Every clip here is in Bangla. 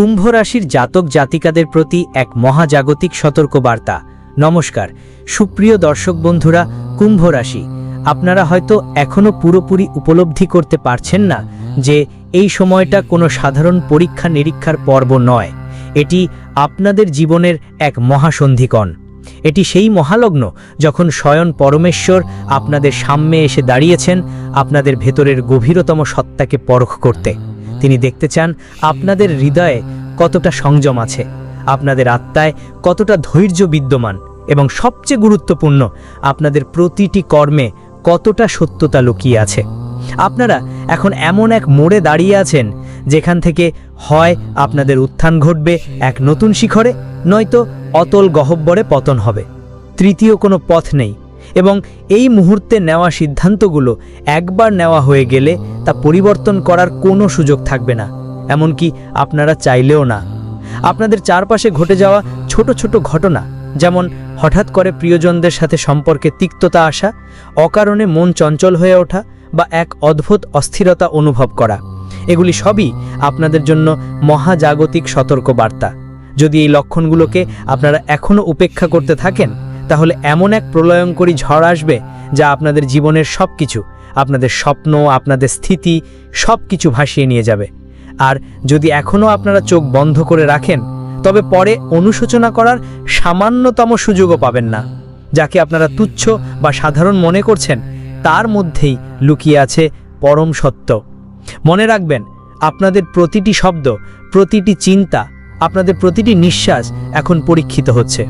কুম্ভ রাশির জাতক জাতিকাদের প্রতি এক মহাজাগতিক সতর্কবার্তা। নমস্কার, সুপ্রিয় দর্শক বন্ধুরা কুম্ভ রাশি আপনারা হয়তো এখনও পুরোপুরি উপলব্ধি করতে পারছেন না যে এই সময়টা কোনো সাধারণ পরীক্ষা নিরীক্ষার পর্ব নয়। এটি আপনাদের জীবনের এক মহাসন্ধিকণ। এটি সেই মহালগ্ন যখন স্বয়ং পরমেশ্বর আপনাদের সামনে এসে দাঁড়িয়েছেন আপনাদের ভেতরের গভীরতম সত্তাকে পরখ করতে। তিনি দেখতে চান আপনাদের হৃদয়ে কতটা সংযম আছে, আপনাদের আত্মায় কতটা ধৈর্য বিদ্যমান এবং সবচেয়ে গুরুত্বপূর্ণ, আপনাদের প্রতিটি কর্মে কতটা সত্যতা লুকিয়ে আছে। আপনারা এখন এমন এক মোড়ে দাঁড়িয়ে আছেন যেখান থেকে হয় আপনাদের উত্থান ঘটবে এক নতুন শিখরে, নয়তো অতল গহব্বরে পতন হবে। তৃতীয় কোনো পথ নেই। এবং এই মুহূর্তে নেওয়া সিদ্ধান্তগুলো একবার নেওয়া হয়ে গেলে তা পরিবর্তন করার কোনো সুযোগ থাকবে না। এমনকি আপনারা চাইলেও না। আপনাদের চারপাশে ঘটে যাওয়া ছোট ছোট ঘটনা, যেমন হঠাৎ করে প্রিয়জনদের সাথে সম্পর্কে তিক্ততা আসা, অকারণে মন চঞ্চল হয়ে ওঠা বা এক অদ্ভুত অস্থিরতা অনুভব করা। এগুলি সবই আপনাদের জন্য মহাজাগতিক সতর্ক বার্তা যদি এই লক্ষণগুলোকে আপনারা এখনও উপেক্ষা করতে থাকেন তাহলে এমন এক প্রলয়ঙ্করী ঝড় আসবে যা আপনাদের জীবনের সব কিছু আপনাদের স্বপ্ন, আপনাদের স্থিতি সব কিছু ভাসিয়ে নিয়ে যাবে। আর যদি এখনও আপনারা চোখ বন্ধ করে রাখেন, তবে পরে অনুশোচনা করার সামান্যতম সুযোগও পাবেন না। যাকে আপনারা তুচ্ছ বা সাধারণ মনে করছেন, তার মধ্যেই লুকিয়ে আছে পরম সত্য। মনে রাখবেন, আপনাদের প্রতিটি শব্দ, প্রতিটি চিন্তা, আপনাদের প্রতিটি নিঃশ্বাস এখন পরীক্ষিত হচ্ছে।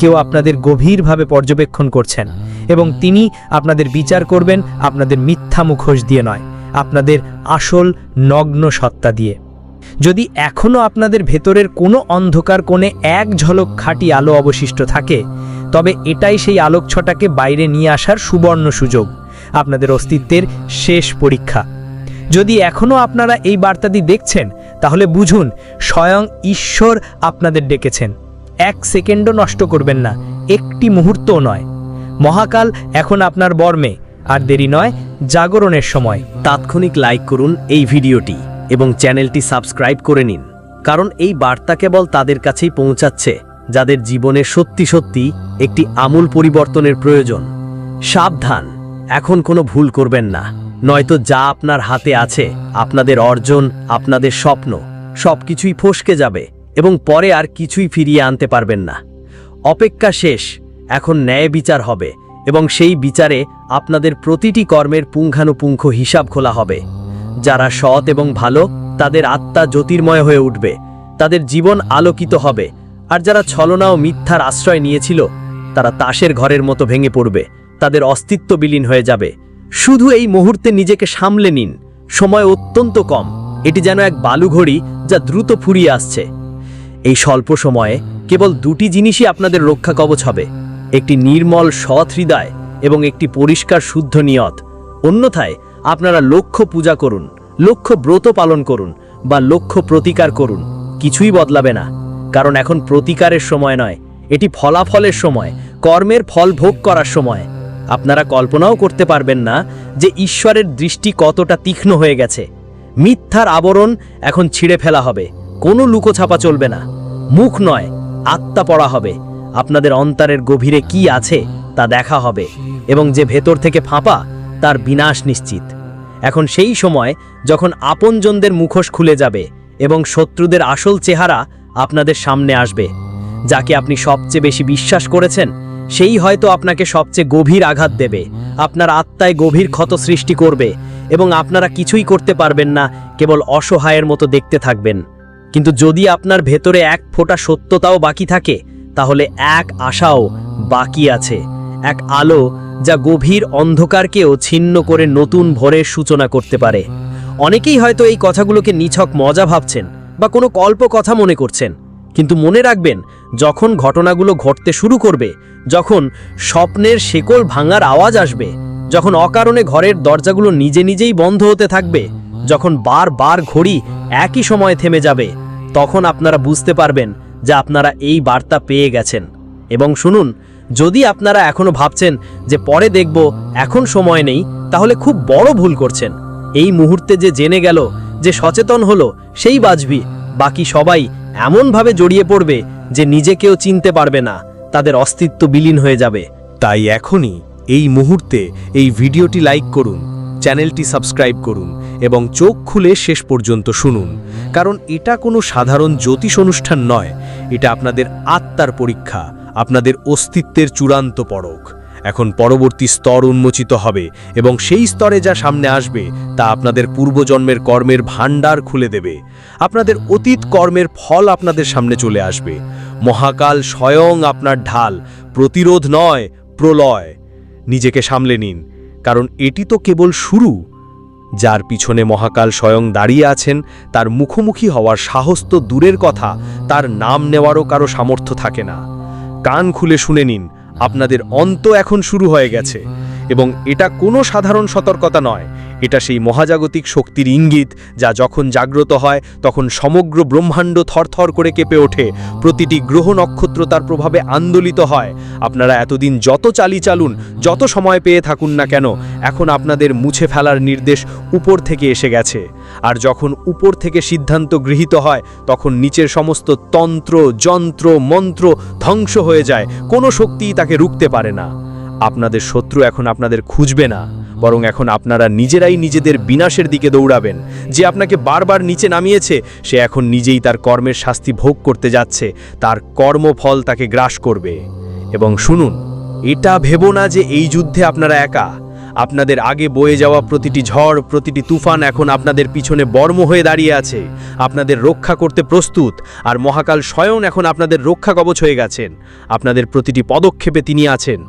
কেউ আপনাদের গভীরভাবে পর্যবেক্ষণ করছেন এবং তিনি আপনাদের বিচার করবেন আপনাদের মিথ্যা মুখোশ দিয়ে নয়, আপনাদের আসল নগ্ন সত্তা দিয়ে। যদি এখনও আপনাদের ভেতরের কোনো অন্ধকার কোণে এক ঝলক খাঁটি আলো অবশিষ্ট থাকে, তবে এটাই সেই আলোকছটাকে বাইরে নিয়ে আসার সুবর্ণ সুযোগ, আপনাদের অস্তিত্বের শেষ পরীক্ষা। যদি এখনও আপনারা এই বার্তাটি দেখছেন, তাহলে বুঝুন, স্বয়ং ঈশ্বর আপনাদের ডেকেছেন। এক সেকেন্ডও নষ্ট করবেন না, একটি মুহূর্তও নয়। মহাকাল এখন আপনার বর্মে, আর দেরি নয়, জাগরণের সময়। তাৎক্ষণিক লাইক করুন এই ভিডিওটি এবং চ্যানেলটি সাবস্ক্রাইব করে নিন, কারণ এই বার্তা কেবল তাদের কাছেই পৌঁছাচ্ছে, যাদের জীবনে সত্যি সত্যি একটি আমূল পরিবর্তনের প্রয়োজন। সাবধান, এখন কোনো ভুল করবেন না, নয়তো যা আপনার হাতে আছে, আপনাদের অর্জন, আপনাদের স্বপ্ন, সবকিছুই ফসকে যাবে। এবং পরে আর কিছুই ফিরিয়ে আনতে পারবেন না। অপেক্ষা শেষ, এখন ন্যায় বিচার হবে এবং সেই বিচারে আপনাদের প্রতিটি কর্মের পুঙ্খানুপুঙ্খ হিসাব খোলা হবে। যারা সৎ এবং ভালো, তাদের আত্মা জ্যোতির্ময় হয়ে উঠবে, তাদের জীবন আলোকিত হবে, আর যারা ছলনা ও মিথ্যার আশ্রয় নিয়েছিল, তারা তাসের ঘরের মতো ভেঙে পড়বে, তাদের অস্তিত্ব বিলীন হয়ে যাবে। শুধু এই মুহূর্তে নিজেকে সামলে নিন, সময় অত্যন্ত কম, এটি যেন এক বালুঘড়ি যা দ্রুত ফুরিয়ে আসছে। এই স্বল্প সময়ে কেবল দুটি জিনিসই আপনাদের রক্ষা কবচ হবে, একটি নির্মল সৎ হৃদয় এবং একটি পরিষ্কার শুদ্ধ নিয়ত। অন্যথায় আপনারা লক্ষ্য পূজা করুন, লক্ষ্য ব্রত পালন করুন বা লক্ষ্য প্রতিকার করুন, কিছুই বদলাবে না। কারণ এখন প্রতিকারের সময় নয়, এটি ফলাফলের সময়, কর্মের ফল ভোগ করার সময়। আপনারা কল্পনাও করতে পারবেন না যে ঈশ্বরের দৃষ্টি কতটা তীক্ষ্ণ হয়ে গেছে। মিথ্যার আবরণ এখন ছিঁড়ে ফেলা হবে। কোনো লুকোছাপা চলবে না। মুখ নয়, আত্মা পড়া হবে। আপনাদের অন্তরের গভীরে কি আছে তা দেখা হবে এবং যে ভেতর থেকে ফাঁপা, তার বিনাশ নিশ্চিত। এখন সেই সময় যখন আপনজনদের মুখোশ খুলে যাবে এবং শত্রুদের আসল চেহারা আপনাদের সামনে আসবে। যাকে আপনি সবচেয়ে বেশি বিশ্বাস করেছেন, সেই হয়তো আপনাকে সবচেয়ে গভীর আঘাত দেবে। আপনার আত্মায় গভীর ক্ষত সৃষ্টি করবে এবং আপনারা কিছুই করতে পারবেন না, কেবল অসহায়ের মতো দেখতে থাকবেন। কিন্তু যদি আপনার ভেতরে এক ফোঁটা সত্যতাও বাকি থাকে, তাহলে এক আশাও বাকি আছে। এক আলো যা গভীর অন্ধকারকেও ছিন্ন করে নতুন ভোরের সূচনা করতে পারে। অনেকেই হয়তো এই কথাগুলোকে নিছক মজা ভাবছেন বা কোনো কল্প কথা মনে করছেন। কিন্তু মনে রাখবেন, যখন ঘটনাগুলো ঘটতে শুরু করবে, যখন স্বপ্নের শেকল ভাঙার আওয়াজ আসবে, যখন অকারণে ঘরের দরজাগুলো নিজে নিজেই বন্ধ হতে থাকবে, যখন বার বার ঘড়ি একই সময়ে থেমে যাবে তখন আপনারা বুঝতে পারবেন যে আপনারা এই বার্তা পেয়ে গেছেন। এবং শুনুন, যদি আপনারা এখনও ভাবছেন যে পরে দেখব, এখন সময় নেই, তাহলে খুব বড় ভুল করছেন। এই মুহূর্তে যে জেনে গেল, যে সচেতন হলো, সেই বাজবি। বাকি সবাই এমনভাবে জড়িয়ে পড়বে যে নিজেকেও চিনতে পারবে না, তাদের অস্তিত্ব বিলীন হয়ে যাবে। তাই এখনই এই মুহূর্তে এই ভিডিওটি লাইক করুন, চ্যানেলটি সাবস্ক্রাইব করুন এবং চোখ খুলে শেষ পর্যন্ত শুনুন। কারণ এটা কোনো সাধারণ জ্যোতিষ অনুষ্ঠান নয়, এটা আপনাদের আত্মার পরীক্ষা, আপনাদের অস্তিত্বের চূড়ান্ত পরখ। এখন পরবর্তী স্তর উন্মোচিত হবে এবং সেই স্তরে যা সামনে আসবে তা আপনাদের পূর্বজন্মের কর্মের ভাণ্ডার খুলে দেবে। আপনাদের অতীত কর্মের ফল আপনাদের সামনে চলে আসবে। মহাকাল স্বয়ং আপনার ঢাল, প্রতিরোধ নয়, প্রলয়। নিজেকে সামলে নিন, কারণ এটি তো কেবল শুরু। যার পিছনে মহাকাল স্বয়ং দাঁড়িয়ে আছেন, তার মুখোমুখি হওয়ার সাহস তো দূরের কথা, তার নাম নেওয়ারও কারও সামর্থ্য থাকে না। কান খুলে শুনে নিন, আপনাদের অন্ত এখন শুরু হয়ে গেছে। এবং এটা কোনো সাধারণ সতর্কতা নয়। এটা সেই মহাজাগতিক শক্তির ইঙ্গিত যা যখন জাগ্রত হয়, তখন সমগ্র ব্রহ্মাণ্ড থরথর করে কেঁপে ওঠে। প্রতিটি গ্রহ নক্ষত্র তার প্রভাবে আন্দোলিত হয়। আপনারা এতদিন যত চালি চালুন, যত সময় পেয়ে থাকুন না কেন, এখন আপনাদের মুছে ফেলার নির্দেশ উপর থেকে এসে গেছে। আর যখন উপর থেকে সিদ্ধান্ত গৃহীত হয়, তখন নিচের সমস্ত তন্ত্র, যন্ত্র, মন্ত্র ধ্বংস হয়ে যায়। কোনো শক্তিই তাকে রুখতে পারে না। আপনাদের শত্রু এখন আপনাদের খুঁজবে না, বরং এখন আপনারা নিজেরাই নিজেদের বিনাশের দিকে দৌড়াবেন। যে আপনাকে বারবার নিচে নামিয়েছে, সে এখন নিজেই তার কর্মের শাস্তি ভোগ করতে যাচ্ছে, তার কর্মফল তাকে গ্রাস করবে। এবং শুনুন, এটা ভেবো না যে এই যুদ্ধে আপনারা একা। আপনাদের আগে বয়ে যাওয়া প্রতিটি ঝড়, প্রতিটি তুফান এখন আপনাদের পিছনে বর্ম হয়ে দাঁড়িয়ে আছে। আপনাদের রক্ষা করতে প্রস্তুত, আর মহাকাল স্বয়ং এখন আপনাদের রক্ষা কবচ হয়ে গেছেন। আপনাদের প্রতিটি পদক্ষেপে তিনি আছেন।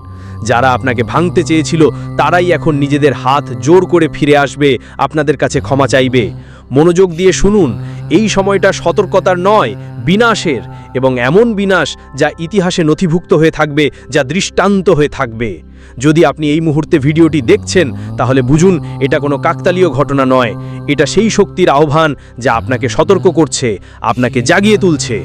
যারা আপনাকে ভাঙতে চেয়েছিল, তারাই এখন নিজেদের হাত জোর করে ফিরে আসবে, আপনাদের কাছে ক্ষমা চাইবে। মনোযোগ দিয়ে শুনুন, এই সময়টা সতর্কতার নয়, বিনাশের এবং এমন বিনাশ যা ইতিহাসে নথিভুক্ত হয়ে থাকবে, যা দৃষ্টান্ত হয়ে থাকবে। যদি আপনি এই মুহূর্তে ভিডিওটি দেখছেন, তাহলে বুঝুন, এটা কোনো কাকতালীয় ঘটনা নয়। এটা সেই শক্তির আহ্বান যা আপনাকে সতর্ক করছে, আপনাকে জাগিয়ে তুলছে।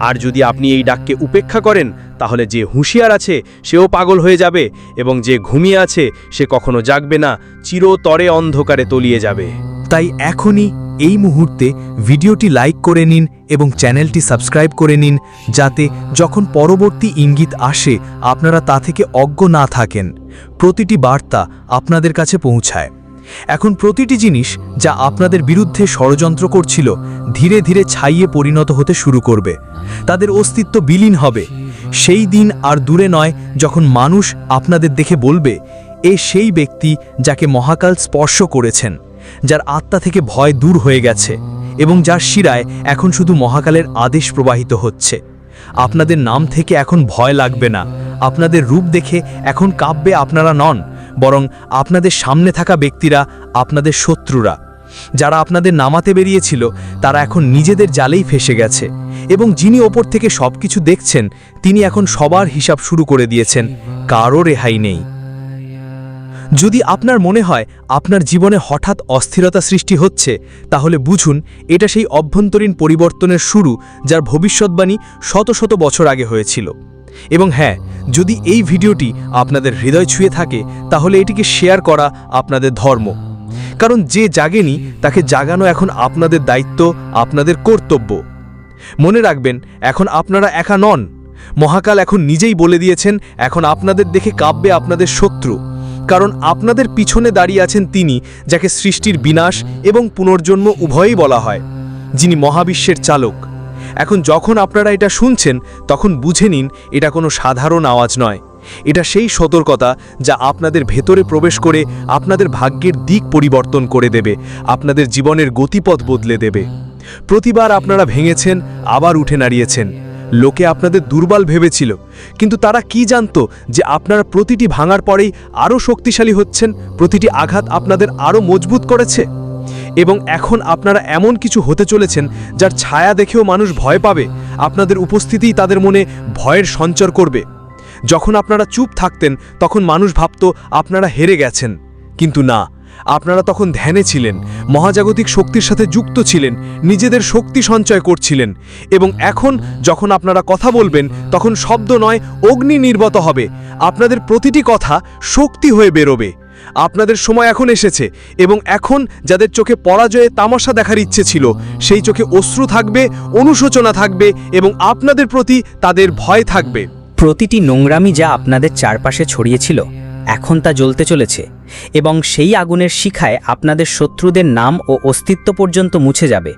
আর যদি আপনি এই ডাককে উপেক্ষা করেন, তাহলে যে হুঁশিয়ার আছে, সেও পাগল হয়ে যাবে এবং যে ঘুমিয়ে আছে, সে কখনো জাগবে না, চিরতরে অন্ধকারে তলিয়ে যাবে। তাই এখনই এই মুহূর্তে ভিডিওটি লাইক করে নিন এবং চ্যানেলটি সাবস্ক্রাইব করে নিন, যাতে যখন পরবর্তী ইঙ্গিত আসে, আপনারা তা থেকে অজ্ঞ না থাকেন। প্রতিটি বার্তা আপনাদের কাছে পৌঁছায়। এখন প্রতিটি জিনিস যা আপনাদের বিরুদ্ধে ষড়যন্ত্র করছিল, ধীরে ধীরে ছাইয়ে পরিণত হতে শুরু করবে। তাদের অস্তিত্ব বিলীন হবে। সেই দিন আর দূরে নয়, যখন মানুষ আপনাদের দেখে বলবে, এ সেই ব্যক্তি যাকে মহাকাল স্পর্শ করেছেন, যার আত্মা থেকে ভয় দূর হয়ে গেছে এবং যার শিরায় এখন শুধু মহাকালের আদেশ প্রবাহিত হচ্ছে। আপনাদের নাম থেকে এখন ভয় লাগবে না। আপনাদের রূপ দেখে এখন কাব্যে আপনারা নন বরং আপনাদের সামনে থাকা ব্যক্তিরা আপনাদের শত্রুরা। যারা আপনাদের নামাতে বেরিয়েছিল, তারা এখন নিজেদের জালেই ফেসে গেছে। এবং যিনি ওপর থেকে সবকিছু দেখছেন, তিনি এখন সবার হিসাব শুরু করে দিয়েছেন, কারও রেহাই নেই। যদি আপনার মনে হয় আপনার জীবনে হঠাৎ অস্থিরতা সৃষ্টি হচ্ছে, তাহলে বুঝুন, এটা সেই অভ্যন্তরীণ পরিবর্তনের শুরু, যার ভবিষ্যৎবাণী শত শত বছর আগে হয়েছিল। এবং হ্যাঁ যদি এই ভিডিওটি আপনাদের হৃদয় ছুঁয়ে থাকে, তাহলে এটিকে শেয়ার করা আপনাদের ধর্ম। কারণ যে জাগেনি, তাকে জাগানো এখন আপনাদের দায়িত্ব, আপনাদের কর্তব্য। মনে রাখবেন, এখন আপনারা একা নন। মহাকাল এখন নিজেই বলে দিয়েছেন, এখন আপনাদের দেখে কাব্যে আপনাদের শত্রু। কারণ আপনাদের পিছনে দাঁড়িয়ে আছেন তিনি, যাকে সৃষ্টির বিনাশ এবং পুনর্জন্ম উভয়ই বলা হয়, যিনি মহাবিশ্বের চালক। এখন যখন আপনারা এটা শুনছেন, তখন বুঝে নিন, এটা কোনো সাধারণ আওয়াজ নয়। এটা সেই সতর্কতা যা আপনাদের ভেতরে প্রবেশ করে আপনাদের ভাগ্যের দিক পরিবর্তন করে দেবে, আপনাদের জীবনের গতিপথ বদলে দেবে। প্রতিবার আপনারা ভেঙেছেন, আবার উঠে নাড়িয়েছেন। লোকে আপনাদের দুর্বল ভেবেছিল, কিন্তু তারা কি জানতো যে আপনারা প্রতিটি ভাঙার পরেই আরও শক্তিশালী হচ্ছেন, প্রতিটি আঘাত আপনাদের আরও মজবুত করেছে? এবং এখন আপনারা এমন কিছু হতে চলেছেন যার ছায়া দেখেও মানুষ ভয় পাবে। আপনাদের উপস্থিতিই তাদের মনে ভয়ের সঞ্চার করবে। যখন আপনারা চুপ থাকতেন, তখন মানুষ ভাবত আপনারা হেরে গেছেন। কিন্তু না, আপনারা তখন ধ্যানে ছিলেন, মহাজাগতিক শক্তির সাথে যুক্ত ছিলেন, নিজেদের শক্তি সঞ্চয় করছিলেন এবং এখন যখন আপনারা কথা বলবেন, তখন শব্দ নয়, অগ্নি নির্গত হবে। আপনাদের প্রতিটি কথা শক্তি হয়ে বেরোবে। আপনাদের সময় এখন এসেছে এবং এখন যাদের চোখে পরাজয়ে তামাশা দেখার ইচ্ছে ছিল, সেই চোখে অশ্রু থাকবে, অনুশোচনা থাকবে এবং আপনাদের প্রতি তাদের ভয় থাকবে। প্রতিটি নোংরামি যা আপনাদের চারপাশে ছড়িয়েছিল, এখন তা জ্বলতে চলেছে এবং সেই আগুনের শিখায় আপনাদের শত্রুদের নাম ও অস্তিত্ব পর্যন্ত মুছে যাবে।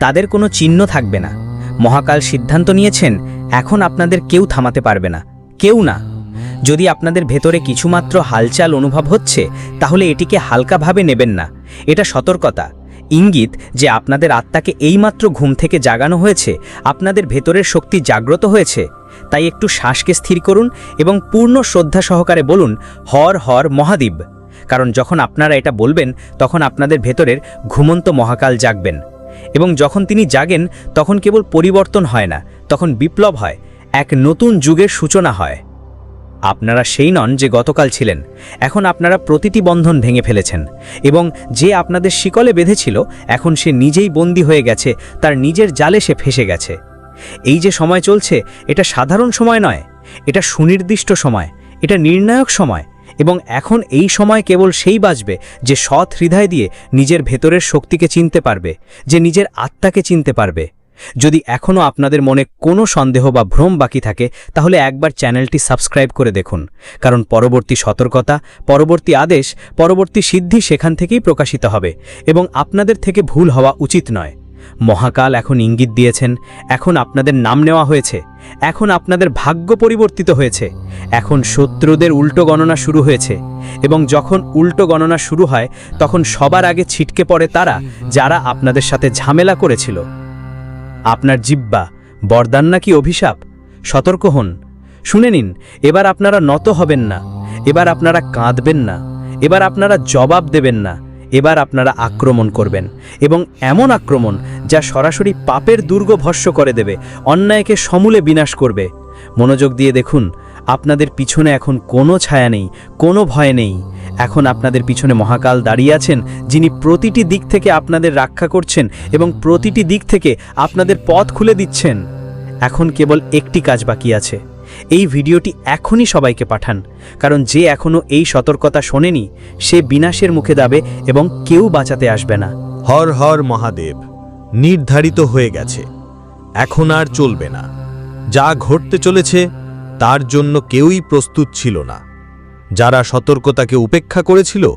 তাদের কোনো চিহ্ন থাকবে না। মহাকাল সিদ্ধান্ত নিয়েছেন, এখন আপনাদের কেউ থামাতে পারবে না। কেউ না। যদি আপনাদের ভেতরে কিছুমাত্র হালচাল অনুভব হচ্ছে, তাহলে এটিকে হালকাভাবে নেবেন না। এটা সতর্কতা। ইঙ্গিত যে আপনাদের আত্মাকে এইমাত্র ঘুম থেকে জাগানো হয়েছে, আপনাদের ভেতরের শক্তি জাগ্রত হয়েছে। তাই একটু শ্বাসকে স্থির করুন এবং পূর্ণ শ্রদ্ধা সহকারে বলুন, হর হর, মহাদেব। কারণ যখন আপনারা এটা বলবেন, তখন আপনাদের ভেতরের ঘুমন্ত মহাকাল জাগবেন। এবং যখন তিনি জাগেন, তখন কেবল পরিবর্তন হয় না, তখন বিপ্লব হয়। এক নতুন যুগের সূচনা হয়। আপনারা সেই নন যে গতকাল ছিলেন। এখন আপনারা প্রতিটি বন্ধন ভেঙে ফেলেছেন। এবং যে আপনাদের শিকলে বেঁধেছিল, এখন সে নিজেই বন্দী হয়ে গেছে, তার নিজের জালে সে ফেসে গেছে। এই যে সময় চলছে, এটা সাধারণ সময় নয়, এটা সুনির্দিষ্ট সময়, এটা নির্ণায়ক সময়। এবং এখন এই সময় কেবল সেই বাঁচবে যে সৎ হৃদয় দিয়ে নিজের ভেতরের শক্তিকে চিনতে পারবে, যে নিজের আত্মাকে চিনতে পারবে। যদি এখনও আপনাদের মনে কোনো সন্দেহ বা ভ্রম বাকি থাকে, তাহলে একবার চ্যানেলটি সাবস্ক্রাইব করে দেখুন। কারণ পরবর্তী সতর্কতা, পরবর্তী আদেশ, পরবর্তী সিদ্ধি সেখান থেকেই প্রকাশিত হবে এবং আপনাদের থেকে ভুল হওয়া উচিত নয়। মহাকাল এখন ইঙ্গিত দিয়েছেন, এখন আপনাদের নাম নেওয়া হয়েছে, এখন আপনাদের ভাগ্য পরিবর্তিত হয়েছে, এখন শত্রুদের উল্টো গণনা শুরু হয়েছে এবং যখন উল্টো গণনা শুরু হয়, তখন সবার আগে ছিটকে পড়ে তারা, যারা আপনাদের সাথে ঝামেলা করেছিল। আপনার জিব্বা, বরদান নাকি অভিশাপ? সতর্ক হন। শুনে নিন, এবার আপনারা নত হবেন না, এবার আপনারা কাঁদবেন না, এবার আপনারা জবাব দেবেন না, এবার আপনারা আক্রমণ করবেন এবং এমন আক্রমণ যা সরাসরি পাপের দুর্গ ভস্য করে দেবে, অন্যায়কে সমূলে বিনাশ করবে। মনোযোগ দিয়ে দেখুন আপনাদের পিছনে এখন কোনো ছায়া নেই, কোনো ভয় নেই। এখন আপনাদের পিছনে মহাকাল দাঁড়িয়ে আছেন, যিনি প্রতিটি দিক থেকে আপনাদের রক্ষা করছেন এবং প্রতিটি দিক থেকে আপনাদের পথ খুলে দিচ্ছেন। এখন কেবল একটি কাজ বাকি আছে। এই ভিডিওটি এখনই সবাইকে পাঠান, কারণ যে এখনও এই সতর্কতা শোনেনি, সে বিনাশের মুখে দাবে এবং কেউ বাঁচাতে আসবে না। হর হর মহাদেব, নির্ধারিত হয়ে গেছে। এখন আর চলবে না। যা ঘটতে চলেছে তার জন্য কেউই প্রস্তুত ছিল না। যারা সতর্কতাকে উপেক্ষা করেছিল,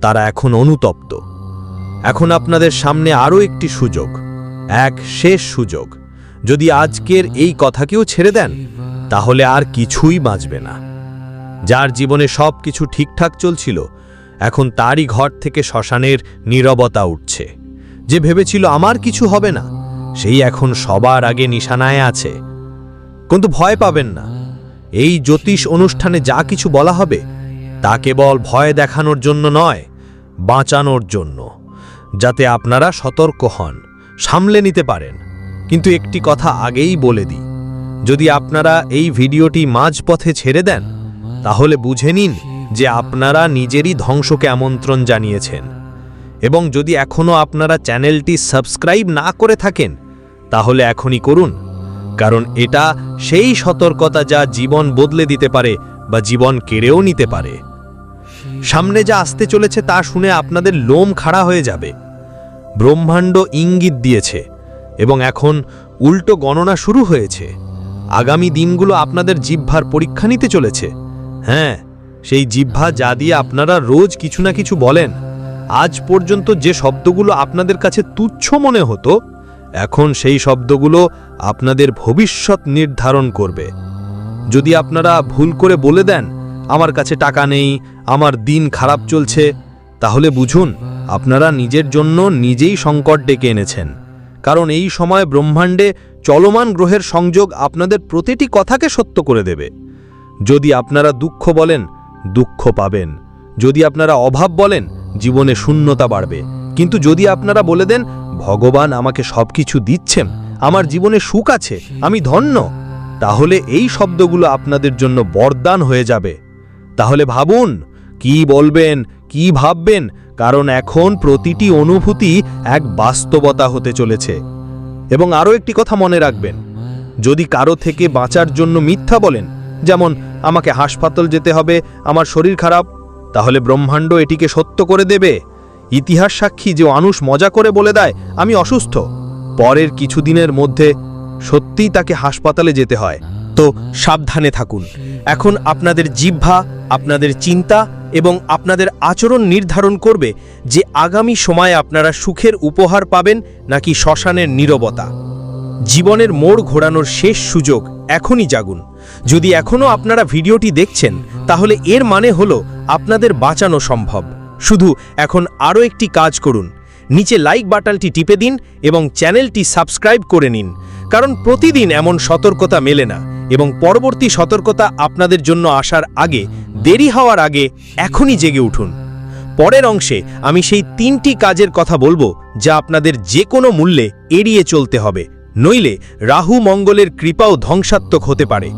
তারা এখন অনুতপ্ত। এখন আপনাদের সামনে আরও একটি সুযোগ, এক শেষ সুযোগ। যদি আজকের এই কথাকেও ছেড়ে দেন, তাহলে আর কিছুই বাঁচবে না। যার জীবনে সব কিছু ঠিকঠাক চলছিল, এখন তারই ঘর থেকে শ্মশানের নীরবতা উঠছে। যে ভেবেছিল আমার কিছু হবে না, সেই এখন সবার আগে নিশানায় আছে। কিন্তু ভয় পাবেন না। এই জ্যোতিষ অনুষ্ঠানে যা কিছু বলা হবে, তা কেবল ভয় দেখানোর জন্য নয়, বাঁচানোর জন্য, যাতে আপনারা সতর্ক হন, সামলে নিতে পারেন। কিন্তু একটি কথা আগেই বলে দিই, যদি আপনারা এই ভিডিওটি মাঝপথে ছেড়ে দেন, তাহলে বুঝে নিন যে আপনারা নিজেরই ধ্বংসকে আমন্ত্রণ জানিয়েছেন। এবং যদি এখনও আপনারা চ্যানেলটি সাবস্ক্রাইব না করে থাকেন, তাহলে এখনই করুন। কারণ এটা সেই সতর্কতা যা জীবন বদলে দিতে পারে বা জীবন কেড়েও নিতে পারে। সামনে যা আসতে চলেছে তা শুনে আপনাদের লোম খাড়া হয়ে যাবে। ব্রহ্মাণ্ড ইঙ্গিত দিয়েছে এবং এখন উল্টো গণনা শুরু হয়েছে। আগামী দিনগুলো আপনাদের জিহ্বার পরীক্ষা নিতে চলেছে। হ্যাঁ সেই জিহ্বা যা দিয়ে আপনারা রোজ কিছু না কিছু বলেন। আজ পর্যন্ত যে শব্দগুলো আপনাদের কাছে তুচ্ছ মনে হতো এখন সেই শব্দগুলো আপনাদের ভবিষ্যৎ নির্ধারণ করবে। যদি আপনারা ভুল করে বলে দেন, আমার কাছে টাকা নেই, আমার দিন খারাপ চলছে, তাহলে বুঝুন, আপনারা নিজের জন্য নিজেই সংকট ডেকে এনেছেন। কারণ এই সময় ব্রহ্মাণ্ডে চলমান গ্রহের সংযোগ আপনাদের প্রতিটি কথাকে সত্য করে দেবে। যদি আপনারা দুঃখ বলেন, দুঃখ পাবেন। যদি আপনারা অভাব বলেন, জীবনে শূন্যতা বাড়বে। কিন্তু যদি আপনারা বলে দেন ভগবান আমাকে সব কিছু দিচ্ছেন, আমার জীবনে সুখ আছে, আমি ধন্য। তাহলে এই শব্দগুলো আপনাদের জন্য বরদান হয়ে যাবে। তাহলে ভাবুন, কি বলবেন, কি ভাববেন? কারণ এখন প্রতিটি অনুভূতি এক বাস্তবতা হতে চলেছে। এবং আরও একটি কথা মনে রাখবেন, যদি কারও থেকে বাঁচার জন্য মিথ্যা বলেন, যেমন, আমাকে হাসপাতাল যেতে হবে, আমার শরীর খারাপ, তাহলে ব্রহ্মাণ্ড এটিকে সত্য করে দেবে। ইতিহাস সাক্ষী যে মানুষ মজা করে বলে দেয়, আমি অসুস্থ। পরের কিছুদিনের মধ্যে সত্যিই তাকে হাসপাতালে যেতে হয়। তো সাবধানে থাকুন। এখন আপনাদের জিহ্বা, আপনাদের চিন্তা এবং আপনাদের আচরণ নির্ধারণ করবে যে আগামী সময়ে আপনারা সুখের উপহার পাবেন নাকি শ্মশানের নীরবতা। জীবনের মোড় ঘোরানোর শেষ সুযোগ এখনই জাগুন। যদি এখনও আপনারা ভিডিওটি দেখছেন, তাহলে এর মানে হলো আপনাদের বাঁচানো সম্ভব। শুধু এখন আরও একটি কাজ করুন। নিচে লাইক বাটনটি টিপে দিন এবং চ্যানেলটি সাবস্ক্রাইব করে নিন। কারণ প্রতিদিন এমন সতর্কতা মেলে না এবং পরবর্তী সতর্কতা আপনাদের জন্য আসার আগে, দেরি হওয়ার আগে এখনই জেগে উঠুন। পরের অংশে আমি সেই তিনটি কাজের কথা বলব যা আপনাদের যে কোনো মূল্যে এড়িয়ে চলতে হবে। নইলে রাহু মঙ্গলের কৃপাও ধ্বংসাত্মক হতে পারে।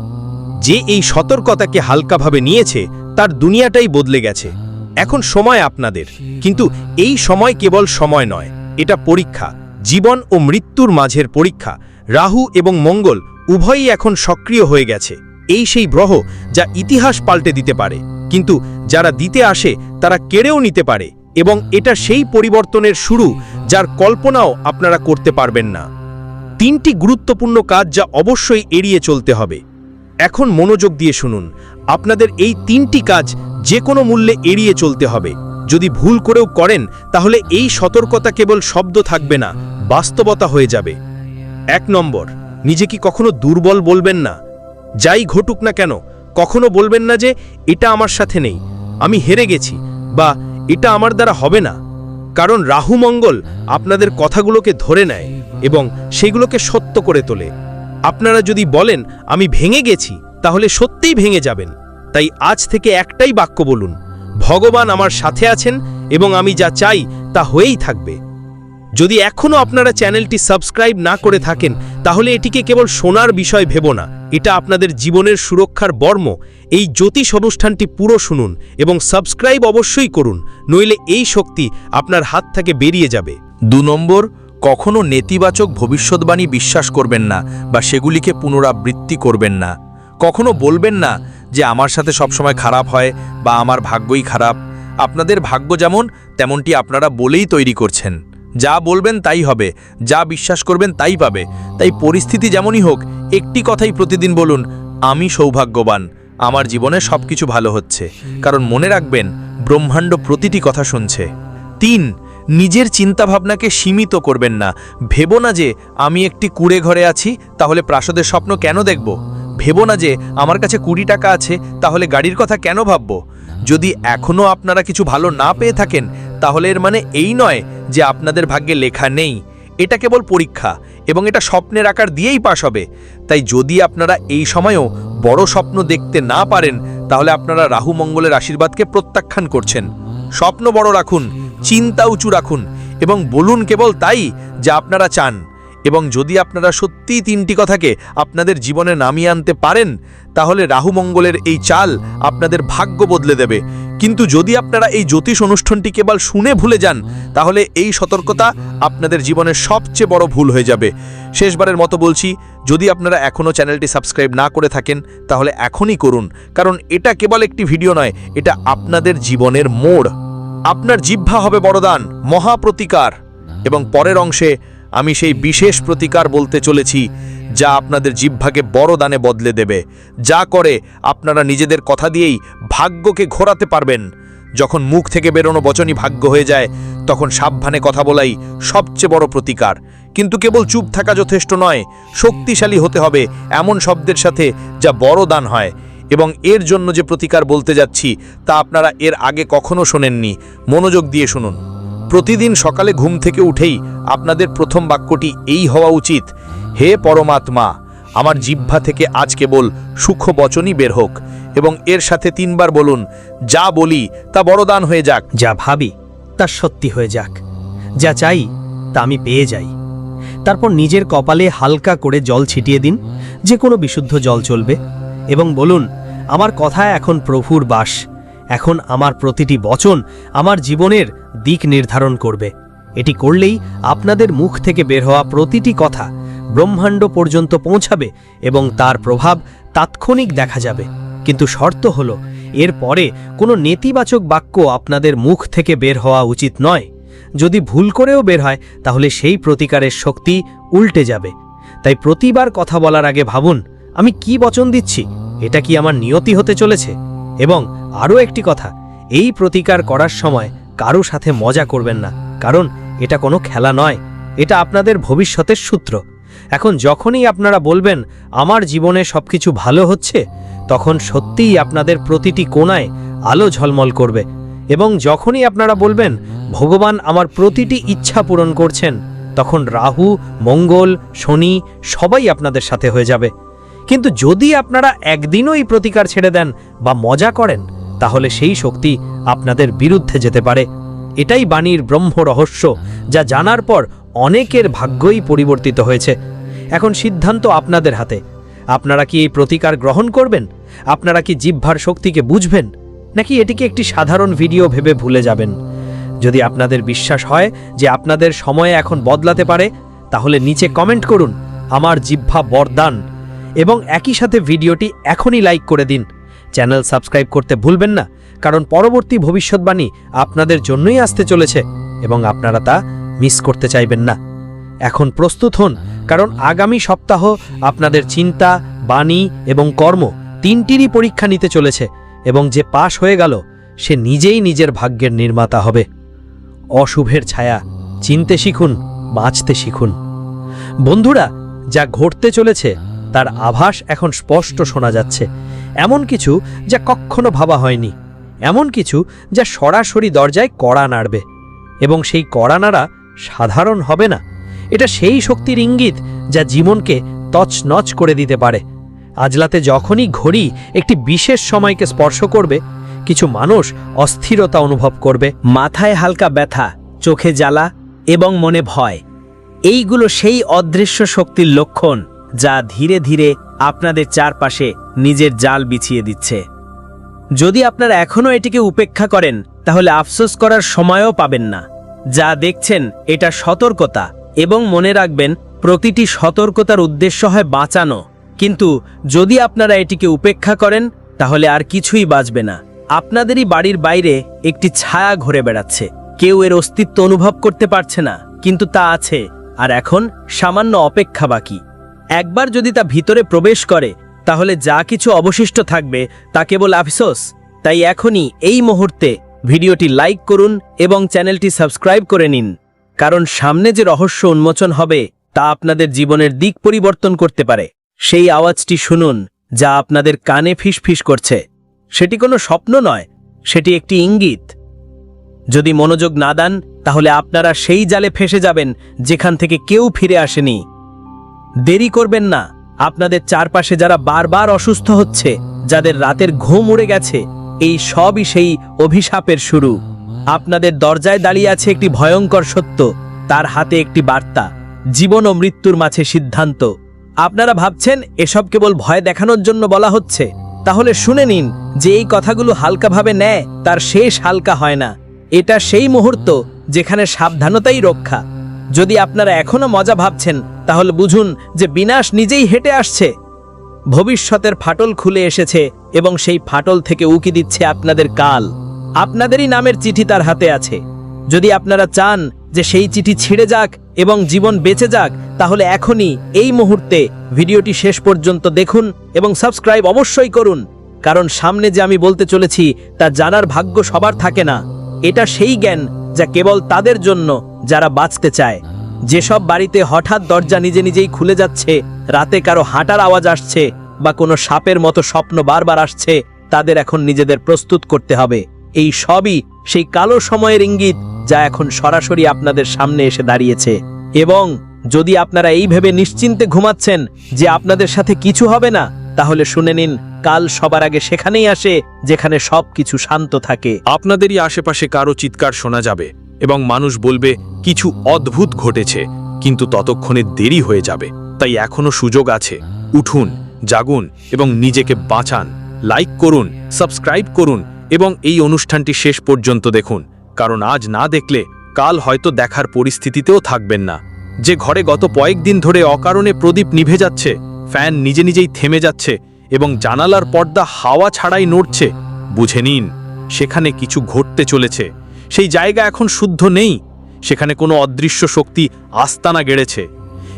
যে এই সতর্কতাকে হালকাভাবে নিয়েছে, তার দুনিয়াটাই বদলে গেছে। এখন সময় আপনাদের। কিন্তু এই সময় কেবল সময় নয়, এটা পরীক্ষা। জীবন ও মৃত্যুর মাঝের পরীক্ষা। রাহু এবং মঙ্গল উভয়ই এখন সক্রিয় হয়ে গেছে। এই সেই গ্রহ যা ইতিহাস পাল্টে দিতে পারে। কিন্তু যারা দিতে আসে, তারা কেড়েও নিতে পারে এবং এটা সেই পরিবর্তনের শুরু যার কল্পনাও আপনারা করতে পারবেন না। তিনটি গুরুত্বপূর্ণ কাজ যা অবশ্যই এড়িয়ে চলতে হবে। এখন মনোযোগ দিয়ে শুনুন। আপনাদের এই তিনটি কাজ যে কোনো মূল্যে এড়িয়ে চলতে হবে। যদি ভুল করেও করেন, তাহলে এই সতর্কতা কেবল শব্দ থাকবে না, বাস্তবতা হয়ে যাবে। এক নম্বর নিজেকে কখনো দুর্বল বলবেন না? যাই ঘটুক না কেন, কখনো বলবেন না যে, এটা আমার সাথে নেই, আমি হেরে গেছি বা, এটা আমার দ্বারা হবে না। কারণ রাহু মঙ্গল আপনাদের কথাগুলোকে ধরে নেয় এবং সেগুলোকে সত্য করে তোলে। আপনারা যদি বলেন, আমি ভেঙে গেছি তাহলে সত্যিই ভেঙে যাবেন। তাই আজ থেকে একটাই বাক্য বলুন, ভগবান আমার সাথে আছেন এবং আমি যা চাই তা হয়েই থাকবে। যদি এখনও আপনারা চ্যানেলটি সাবস্ক্রাইব না করে থাকেন, তাহলে এটিকে কেবল শোনার বিষয় ভেব না। এটা আপনাদের জীবনের সুরক্ষার বর্ম। এই জ্যোতিষ অনুষ্ঠানটি পুরো শুনুন এবং সাবস্ক্রাইব অবশ্যই করুন, নইলে এই শক্তি আপনার হাত থেকে বেরিয়ে যাবে। দু নম্বর, কখনো নেতিবাচক ভবিষ্যৎবাণী বিশ্বাস করবেন না বা সেগুলিকে পুনরাবৃত্তি করবেন না। কখনো বলবেন না যে আমার সাথে সবসময় খারাপ হয় বা আমার ভাগ্যই খারাপ। আপনাদের ভাগ্য যেমন, তেমনটি আপনারা বলেই তৈরি করছেন। যা বলবেন তাই হবে, যা বিশ্বাস করবেন তাই পাবে। তাই পরিস্থিতি যেমনই হোক, একটি কথাই প্রতিদিন বলুন, আমি সৌভাগ্যবান, আমার জীবনে সব কিছু ভালো হচ্ছে। কারণ মনে রাখবেন, ব্রহ্মাণ্ড প্রতিটি কথা শুনছে। তিন, নিজের চিন্তাভাবনাকে সীমিত করবেন না। ভেবো না যে, আমি একটি কুড়ে ঘরে আছি, তাহলে প্রাসাদের স্বপ্ন কেন দেখব? ভেবো না যে আমার কাছে কুড়ি টাকা আছে, তাহলে গাড়ির কথা কেন ভাববো? যদি এখনও আপনারা কিছু ভালো না পেয়ে থাকেন, তাহলে এর মানে এই নয় যে আপনাদের ভাগ্যে লেখা নেই। এটা কেবল পরীক্ষা, এবং এটা স্বপ্নের আকার দিয়েই পাশ হবে। তাই যদি আপনারা এই সময়েও বড় স্বপ্ন দেখতে না পারেন, তাহলে আপনারা রাহু মঙ্গলের আশীর্বাদকে প্রত্যাখ্যান করছেন। স্বপ্ন বড় রাখুন, চিন্তা উঁচু রাখুন, এবং বলুন কেবল তাই যা আপনারা চান। এবং যদি আপনারা সত্যিই তিনটি কথাকে আপনাদের জীবনে নামিয়ে আনতে পারেন, তাহলে রাহু মঙ্গলের এই চাল আপনাদের ভাগ্য বদলে দেবে। কিন্তু যদি আপনারা এই জ্যোতিষ অনুষ্ঠানটি কেবল শুনে ভুলে যান, তাহলে এই সতর্কতা আপনাদের জীবনের সবচেয়ে বড় ভুল হয়ে যাবে। শেষবারের মতো বলছি, যদি আপনারা এখনও চ্যানেলটি সাবস্ক্রাইব না করে থাকেন, তাহলে এখনই করুন, কারণ এটা কেবল একটি ভিডিও নয়, এটা আপনাদের জীবনের মোড়। আপনার জিহ্বা হবে বড়দান, মহাপ্রতিকার। এবং পরের অংশে আমি সেই বিশেষ প্রতিকার বলতে চলেছি, যা আপনাদের জিহ্বাকে বড় দানে বদলে দেবে। যা করে আপনারা নিজেদের কথা দিয়েই ভাগ্যকে ঘোরাতে পারবেন। যখন মুখ থেকে বেরোনো বচনই ভাগ্য হয়ে যায়, তখন সাবধানে কথা বলাই সবচেয়ে বড় প্রতিকার। কিন্তু কেবল চুপ থাকা যথেষ্ট নয়, শক্তিশালী হতে হবে এমন শব্দের সাথে যা বড় দান হয়। এবং এর জন্য যে প্রতিকার বলতে যাচ্ছি, তা আপনারা এর আগে কখনো শোনেননি। মনোযোগ দিয়ে শুনুন। প্রতিদিন সকালে ঘুম থেকে উঠেই আপনাদের প্রথম বাক্যটি এই হওয়া উচিত, হে পরমাত্মা, আমার জিহ্বা থেকে আজ কেবল সুখ বচনই বের হোক। এবং এর সাথে তিনবার বলুন, যা বলি, তা বড়দান হয়ে যাক। যা ভাবি, তা সত্যি হয়ে যাক। যা চাই, তা আমি পেয়ে যাই। তারপর নিজের কপালে হালকা করে জল ছিটিয়ে দিন, যে কোনো বিশুদ্ধ জল চলবে। এবং বলুন, আমার কথা এখন প্রভুর বাস। এখন আমার প্রতিটি বচন আমার জীবনের দিক নির্ধারণ করবে। এটি করলেই আপনাদের মুখ থেকে বের হওয়া প্রতিটি কথা ব্রহ্মাণ্ড পর্যন্ত পৌঁছাবে এবং তার প্রভাব তাৎক্ষণিক দেখা যাবে। কিন্তু শর্ত হল, এর পরে কোনো নেতিবাচক বাক্য আপনাদের মুখ থেকে বের হওয়া উচিত নয়। যদি ভুল করেও বের হয়, তাহলে সেই প্রতিকারের শক্তি উল্টে যাবে। তাই প্রতিবার কথা বলার আগে ভাবুন, আমি কি বচন দিচ্ছি? এটা কি আমার নিয়তি হতে চলেছে? এবং আরও একটি কথা, এই প্রতিকার করার সময় কারও সাথে মজা করবেন না, কারণ এটা কোনো খেলা নয়, এটা আপনাদের ভবিষ্যতের সূত্র। এখন যখনই আপনারা বলবেন, আমার জীবনে সবকিছু ভালো হচ্ছে, তখন সত্যিই আপনাদের প্রতিটি কোণায় আলো ঝলমল করবে। এবং যখনই আপনারা বলবেন, ভগবান আমার প্রতিটি ইচ্ছা পূরণ করছেন, তখন রাহু, মঙ্গল, শনি সবাই আপনাদের সাথে হয়ে যাবে। কিন্তু যদি আপনারা একদিনও এই প্রতিকার ছেড়ে দেন বা মজা করেন, তাহলে সেই শক্তি আপনাদের বিরুদ্ধে যেতে পারে। এটাই বাণীর ব্রহ্ম রহস্য, যা জানার পর অনেকের ভাগ্যই পরিবর্তিত হয়েছে। এখন সিদ্ধান্ত আপনাদের হাতে। আপনারা কি এই প্রতিকার গ্রহণ করবেন? আপনারা কি জিহ্বার শক্তিকে বুঝবেন? নাকি এটিকে একটি সাধারণ ভিডিও ভেবে ভুলে যাবেন? যদি আপনাদের বিশ্বাস হয় যে আপনাদের সময়ে এখন বদলাতে পারে, তাহলে নিচে কমেন্ট করুন। আমার জিহ্বা বরদান। এবং একই সাথে ভিডিওটি এখনই লাইক করে দিন। চ্যানেল সাবস্ক্রাইব করতে ভুলবেন না, কারণ পরবর্তী ভবিষ্যৎবাণী আপনাদের জন্যই আসতে চলেছে এবং আপনারা তা মিস করতে চাইবেন না। এখন প্রস্তুত হন, কারণ আগামী সপ্তাহ আপনাদের চিন্তা, বাণী এবং কর্ম তিনটিরই পরীক্ষা নিতে চলেছে এবং যে পাশ হয়ে গেল, সে নিজেই নিজের ভাগ্যের নির্মাতা হবে। অশুভের ছায়া, চিনতে শিখুন, বাঁচতে শিখুন। বন্ধুরা, যা ঘটতে চলেছে তার আভাস এখন স্পষ্ট শোনা যাচ্ছে। এমন কিছু যা কখনো ভাবা হয়নি। এমন কিছু যা সরাসরি দরজায় কড়া নাড়বে। এবং সেই কড়া নাড়া সাধারণ হবে না। এটা সেই শক্তির ইঙ্গিত যা জীবনকে তছনছ করে দিতে পারে। আজলাতে যখনই ঘড়ি একটি বিশেষ সময়কে স্পর্শ করবে, কিছু মানুষ অস্থিরতা অনুভব করবে। মাথায় হালকা ব্যথা, চোখে জ্বালা এবং মনে ভয়। এইগুলো সেই অদৃশ্য শক্তির লক্ষণ। যা ধীরে ধীরে আপনাদের চারপাশে নিজের জাল বিছিয়ে দিচ্ছে। যদি আপনারা এখনও এটিকে উপেক্ষা করেন, তাহলে আফসোস করার সময়ও পাবেন না। যা দেখছেন, এটা সতর্কতা এবং মনে রাখবেন, প্রতিটি সতর্কতার উদ্দেশ্য হয় বাঁচানো। কিন্তু যদি আপনারা এটিকে উপেক্ষা করেন, তাহলে আর কিছুই বাঁচবে না। আপনাদেরই বাড়ির বাইরে একটি ছায়া ঘুরে বেড়াচ্ছে। কেউ এর অস্তিত্ব অনুভব করতে পারছে না, কিন্তু তা আছে। আর এখন সামান্য অপেক্ষা বাকি। একবার যদি তা ভিতরে প্রবেশ করে, তাহলে যা কিছু অবশিষ্ট থাকবে তা কেবল আফসোস। তাই এখনই এই মুহূর্তে ভিডিওটি লাইক করুন এবং চ্যানেলটি সাবস্ক্রাইব করে নিন। কারণ সামনে যে রহস্য উন্মোচন হবে, তা আপনাদের জীবনের দিক পরিবর্তন করতে পারে। সেই আওয়াজটি শুনুন, যা আপনাদের কানে ফিসফিস করছে। সেটি কোনো স্বপ্ন নয়, সেটি একটি ইঙ্গিত। যদি মনোযোগ না দেন, তাহলে আপনারা সেই জালে ফেসে যাবেন, যেখান থেকে কেউ ফিরে আসেনি। দেরি করবেন না। আপনাদের চারপাশে যারা বারবার অসুস্থ হচ্ছে, যাদের রাতের ঘুম উড়ে গেছে, এই সবই সেই অভিশাপের শুরু। আপনাদের দরজায় দাঁড়িয়ে আছে একটি ভয়ঙ্কর সত্য, তার হাতে একটি বার্তা, জীবন ও মৃত্যুর মাঝে সিদ্ধান্ত। আপনারা ভাবছেন, এসব কেবল ভয় দেখানোর জন্য বলা হচ্ছে? তাহলে শুনে নিন, যে এই কথাগুলো হালকাভাবে নেয়, তার শেষ হালকা হয় না। এটা সেই মুহূর্ত, যেখানে সাবধানতাই রক্ষা। যদি আপনারা এখনও মজা ভাবছেন, তাহলে বুঝুন যে বিনাশ নিজেই হেঁটে আসছে। ভবিষ্যতের ফাটল খুলে এসেছে এবং সেই ফাটল থেকে উকি দিচ্ছে আপনাদের কাল। আপনাদেরই নামের চিঠি তার হাতে আছে। যদি আপনারা চান যে সেই চিঠি ছিঁড়ে যাক এবং জীবন বেঁচে যাক, তাহলে এখনই এই মুহূর্তে ভিডিওটি শেষ পর্যন্ত দেখুন এবং সাবস্ক্রাইব অবশ্যই করুন, কারণ সামনে যে আমি বলতে চলেছি, তা জানার ভাগ্য সবার থাকে না। এটা সেই জ্ঞান যা কেবল তাদের জন্য যারা বাঁচতে চায়। যেসব বাড়িতে হঠাৎ দরজা নিজে নিজেই খুলে যাচ্ছে, রাতে কারও হাঁটার আওয়াজ আসছে বা কোনো সাপের মতো স্বপ্ন বারবার আসছে, তাদের এখন নিজেদের প্রস্তুত করতে হবে। এই সবই সেই কালো সময়ের ইঙ্গিত যা এখন সরাসরি আপনাদের সামনে এসে দাঁড়িয়েছে। এবং যদি আপনারা এই ভেবে নিশ্চিন্তে ঘুমাচ্ছেন যে আপনাদের সাথে কিছু হবে না, তাহলে শুনে নিন কাল সবার আগে সেখানেই আসে, যেখানে সবকিছু শান্ত থাকে। আপনাদেরই আশেপাশে কারও চিৎকার শোনা যাবে এবং মানুষ বলবে, কিছু অদ্ভুত ঘটেছে। কিন্তু ততক্ষণে দেরি হয়ে যাবে। তাই এখনও সুযোগ আছে। উঠুন, জাগুন এবং নিজেকে বাঁচান। লাইক করুন, সাবস্ক্রাইব করুন এবং এই অনুষ্ঠানটি শেষ পর্যন্ত দেখুন। কারণ আজ না দেখলে কাল হয়তো দেখার পরিস্থিতিতেও থাকবেন না। যে ঘরে গত কয়েকদিন ধরে অকারণে প্রদীপ নিভে যাচ্ছে, ফ্যান নিজে নিজেই থেমে যাচ্ছে এবং জানালার পর্দা হাওয়া ছাড়াই নড়ছে। বুঝে নিন, সেখানে কিছু ঘটতে চলেছে। সেই জায়গা এখন শুদ্ধ নেই। সেখানে কোনো অদৃশ্য শক্তি আস্তানা গেড়েছে।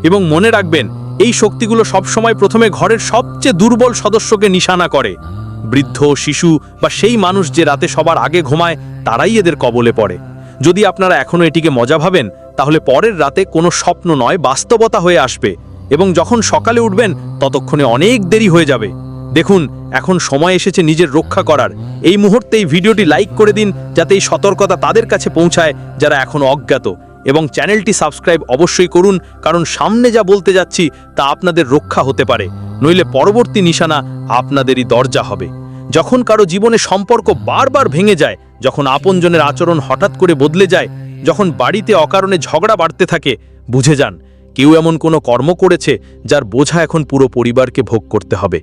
এবং মনে রাখবেন, এই শক্তিগুলো সবসময় প্রথমে ঘরের সবচেয়ে দুর্বল সদস্যকে নিশানা করে। বৃদ্ধ, শিশু বা সেই মানুষ যে রাতে সবার আগে ঘুমায়, তারাই এদের কবলে পড়ে। যদি আপনারা এখনও এটিকে মজা ভাবেন, তাহলে পরের রাতে কোনো স্বপ্ন নয়, বাস্তবতা হয়ে আসবে। এবং যখন সকালে উঠবেন, ততক্ষণে অনেক দেরি হয়ে যাবে। দেখুন, এখন সময় এসেছে নিজের রক্ষা করার। এই মুহূর্তে এই ভিডিওটি লাইক করে দিন, যাতে এই সতর্কতা তাদের কাছে পৌঁছায় যারা এখনও অজ্ঞাত। এবং চ্যানেলটি সাবস্ক্রাইব অবশ্যই করুন, কারণ সামনে যা বলতে যাচ্ছি, তা আপনাদের রক্ষা হতে পারে। নইলে পরবর্তী নিশানা আপনাদেরই দরজা হবে। যখন কারও জীবনে সম্পর্ক বারবার ভেঙে যায়, যখন আপনজনের আচরণ হঠাৎ করে বদলে যায়, যখন বাড়িতে অকারণে ঝগড়া বাড়তে থাকে, বুঝে যান কেউ এমন কোনো কর্ম করেছে যার বোঝা এখন পুরো পরিবারকে ভোগ করতে হবে।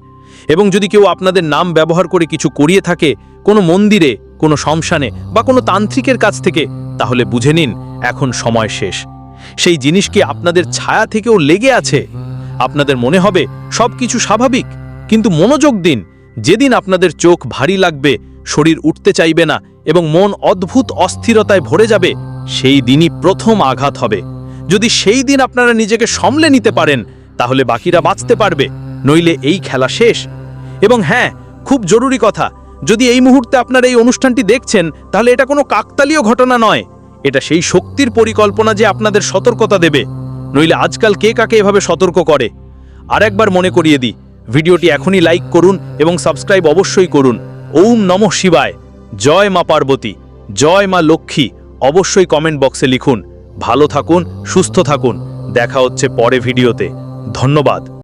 এবং যদি কেউ আপনাদের নাম ব্যবহার করে কিছু করিয়ে থাকে, কোনো মন্দিরে, কোনো শ্মশানে বা কোনো তান্ত্রিকের কাছ থেকে, তাহলে বুঝে নিন, এখন সময় শেষ। সেই জিনিস কি আপনাদের ছায়া থেকেও লেগে আছে? আপনাদের মনে হবে সব কিছু স্বাভাবিক। কিন্তু মনোযোগ দিন, যেদিন আপনাদের চোখ ভারী লাগবে, শরীর উঠতে চাইবে না এবং মন অদ্ভুত অস্থিরতায় ভরে যাবে, সেই দিনই প্রথম আঘাত হবে। যদি সেই দিন আপনারা নিজেকে সামলে নিতে পারেন, তাহলে বাকিরা বাঁচতে পারবে, নইলে এই খেলা শেষ। এবং হ্যাঁ খুব জরুরি কথা, যদি এই মুহূর্তে আপনারা এই অনুষ্ঠানটি দেখছেন, তাহলে এটা কোনো কাকতালীয় ঘটনা নয়। এটা সেই শক্তির পরিকল্পনা যে আপনাদের সতর্কতা দেবে। নইলে আজকাল কে কাকে এভাবে সতর্ক করে? আর একবার মনে করিয়ে দিই, ভিডিওটি এখনই লাইক করুন এবং সাবস্ক্রাইব অবশ্যই করুন। ওম নমঃ শিবায়। জয় মা পার্বতী। জয় মা লক্ষ্মী। অবশ্যই কমেন্ট বক্সে লিখুন। ভালো থাকুন সুস্থ থাকুন। দেখা হচ্ছে পরে ভিডিওতে। ধন্যবাদ।